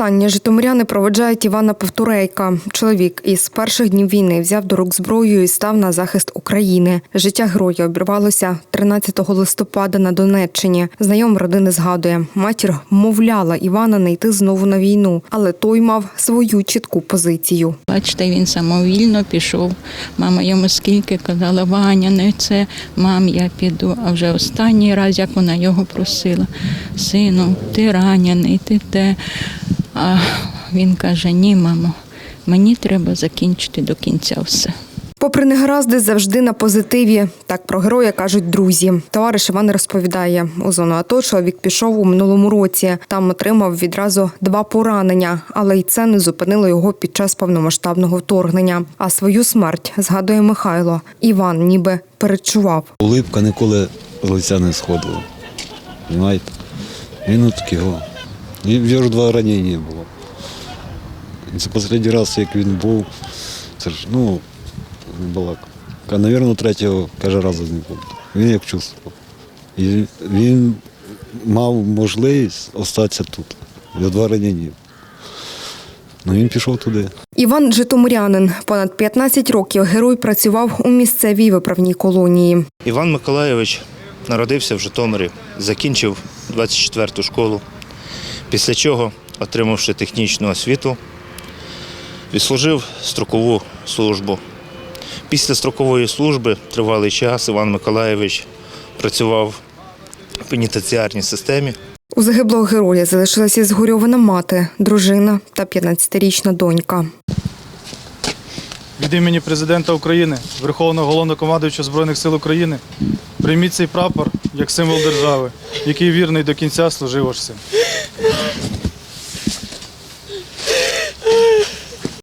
Востаннє житомиряни проведжають Івана Повторейка. Чоловік із перших днів війни взяв до рук зброю і став на захист України. Життя героя обірвалося 13 листопада на Донеччині. Знайом родини згадує, матір вмовляла Івана не йти знову на війну, але той мав свою чітку позицію. Бачите, він самовільно пішов. Мама йому скільки казала, Ваня, не це, мам, я піду. А вже останній раз, як вона його просила, сину, ти ранений, ти те. А він каже: ні, мамо, мені треба закінчити до кінця все. Попри негаразди, завжди на позитиві. Так про героя кажуть друзі. Товариш Іван розповідає, у зону АТО чоловік пішов у минулому році. Там отримав відразу два поранення, але й це не зупинило його під час повномасштабного вторгнення. А свою смерть згадує Михайло. Іван ніби передчував. Улипка ніколи з лиця не сходила. Він от такого. І в його два ранення було. І це останній раз, як він був, це ж, ну, балак. А, навірно, третього, каже, разу не буде. Він як чувствував. І він мав можливість остатися тут. Його два ранення. Ну він пішов туди. Іван Житомирянин. Понад 15 років герой працював у місцевій виправній колонії. Іван Миколайович народився в Житомирі, закінчив 24-ту школу, після чого, отримавши технічну освіту, відслужив строкову службу. Після строкової служби тривалий час Іван Миколаєвич працював в пенітенціарній системі. У загиблого героя залишилася згорьована мати, дружина та 15-річна донька. Від імені президента України, Верховного головнокомандуюча Збройних сил України, прийміть цей прапор як символ держави, який вірний до кінця служив ваш син.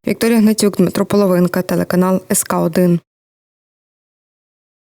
Вікторія Гнатюк, Дмитро Половинка, телеканал СК 1